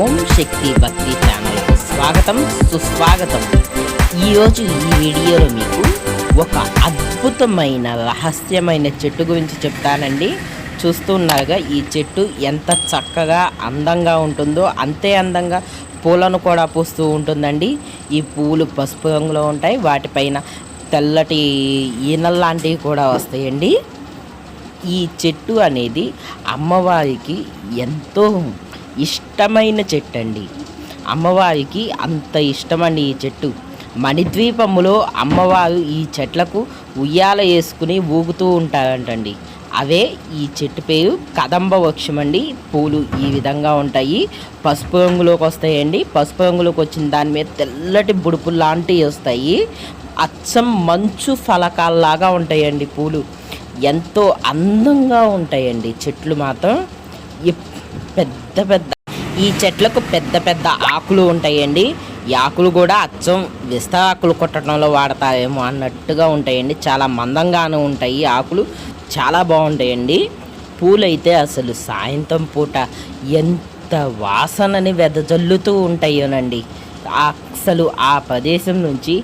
ఓం శక్తి భక్తి ఛానల్కు స్వాగతం సుస్వాగతం. ఈరోజు ఈ వీడియోలో మీకు ఒక అద్భుతమైన రహస్యమైన చెట్టు గురించి చెప్తానండి. చూస్తున్నారుగా ఈ చెట్టు ఎంత చక్కగా అందంగా ఉంటుందో అంతే అందంగా పూలను కూడా పూస్తూ ఉంటుందండి. ఈ పూలు పసుపు రంగులో ఉంటాయి వాటిపైన తెల్లటి ఈనల్లాంటివి కూడా వస్తాయండి. ఈ చెట్టు అనేది అమ్మవారికి ఎంతో ఇష్టమైన చెట్టు అండి అమ్మవారికి అంత ఇష్టమండి ఈ చెట్టు. మణిద్వీపములో అమ్మవారు ఈ చెట్లకు ఉయ్యాల వేసుకుని ఊగుతూ ఉంటారంటండి. అవే ఈ చెట్టు పేరు కదంబ వృక్షం అండి పూలు ఈ విధంగా ఉంటాయి. పసుపు రంగులోకి వస్తాయండి. పసుపు రంగులోకి వచ్చిన దాని మీద తెల్లటి బుడుపు లాంటివి వస్తాయి. అచ్చం మంచు ఫలకాల్లాగా ఉంటాయండి పూలు. ఎంతో అందంగా ఉంటాయండి చెట్లు మాత్రం. ఎప్- పెద్ద పెద్ద. ఈ చెట్లకు పెద్ద పెద్ద ఆకులు ఉంటాయండి. ఈ ఆకులు కూడా అచ్చం విస్తరాకులు కొట్టడంలో వాడతారేమో అన్నట్టుగా ఉంటాయండి. చాలా మందంగాను ఉంటాయి ఈ ఆకులు. చాలా బాగుంటాయండి. పూలైతే అసలు సాయంత్రం పూట ఎంత వాసనని వెదజల్లుతూ ఉంటాయోనండి. అసలు ఆ ప్రదేశం నుంచి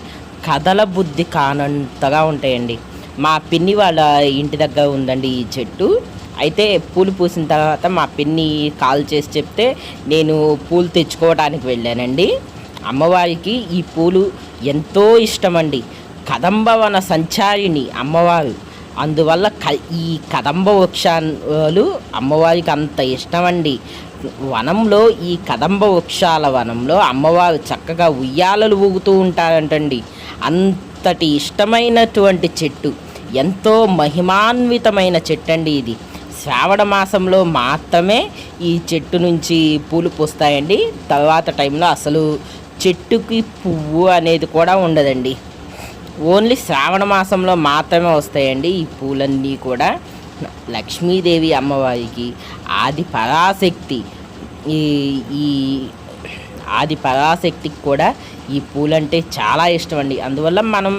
కథల బుద్ధి కానంతగా ఉంటాయండి. మా పిన్ని వాళ్ళ ఇంటి దగ్గర ఉందండి ఈ చెట్టు. అయితే పూలు పూసిన తర్వాత మా పిన్ని కాల్ చేసి చెప్తే నేను పూలు తెచ్చుకోవడానికి వెళ్ళానండి. అమ్మవారికి ఈ పూలు ఎంతో ఇష్టమండి. కదంబవన సంచారిణి అమ్మవారు. అందువల్ల క ఈ కదంబ వృక్షాలు అమ్మవారికి అంత ఇష్టమండి. వనంలో ఈ కదంబ వృక్షాల వనంలో అమ్మవారు చక్కగా ఉయ్యాలలు ఊగుతూ ఉంటారంటండి. అంతటి ఇష్టమైనటువంటి చెట్టు. ఎంతో మహిమాన్వితమైన చెట్టు అండి ఇది. శ్రావణ మాసంలో మాత్రమే ఈ చెట్టు నుంచి పూలు పూస్తాయండి. తర్వాత టైంలో అసలు చెట్టుకి పువ్వు అనేది కూడా ఉండదండి. ఓన్లీ శ్రావణ మాసంలో మాత్రమే వస్తాయండి ఈ పూలన్నీ కూడా. లక్ష్మీదేవి అమ్మవారికి ఆది పరాశక్తి ఈ ఈ ఆది పరాశక్తికి కూడా ఈ పూలంటే చాలా ఇష్టం అండి అందువల్ల మనం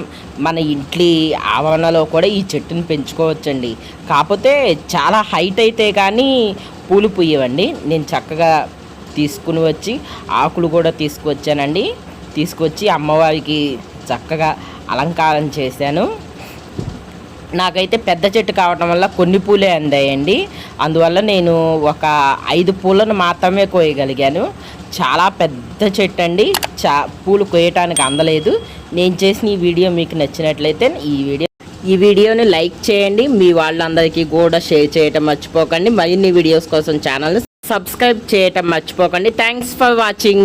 మన ఇంట్లి ఆవరణలో కూడా ఈ చెట్టును పెంచుకోవచ్చండి. కాకపోతే చాలా హైట్ అయితే కానీ పూలు పూయవండి. నేను చక్కగా తీసుకుని వచ్చి ఆకులు కూడా తీసుకువచ్చానండి. తీసుకొచ్చి అమ్మవారికి చక్కగా అలంకారం చేశాను. నాకైతే పెద్ద చెట్టు కావడం వల్ల కొన్ని పూలే అందాయండి. అందువల్ల నేను ఒక ఐదు పూలను మాత్రమే కోయగలిగాను. చాలా పెద్ద చెట్టు అండి చా పూలు కోయటానికి అందలేదు. నేను చేసిన ఈ వీడియో మీకు నచ్చినట్లయితే ఈ వీడియో ఈ వీడియోని లైక్ చేయండి. మీ వాళ్ళందరికీ కూడా షేర్ చేయటం మర్చిపోకండి. మరిన్ని వీడియోస్ కోసం ఛానల్ని సబ్స్క్రైబ్ చేయటం మర్చిపోకండి. Thanks for watching.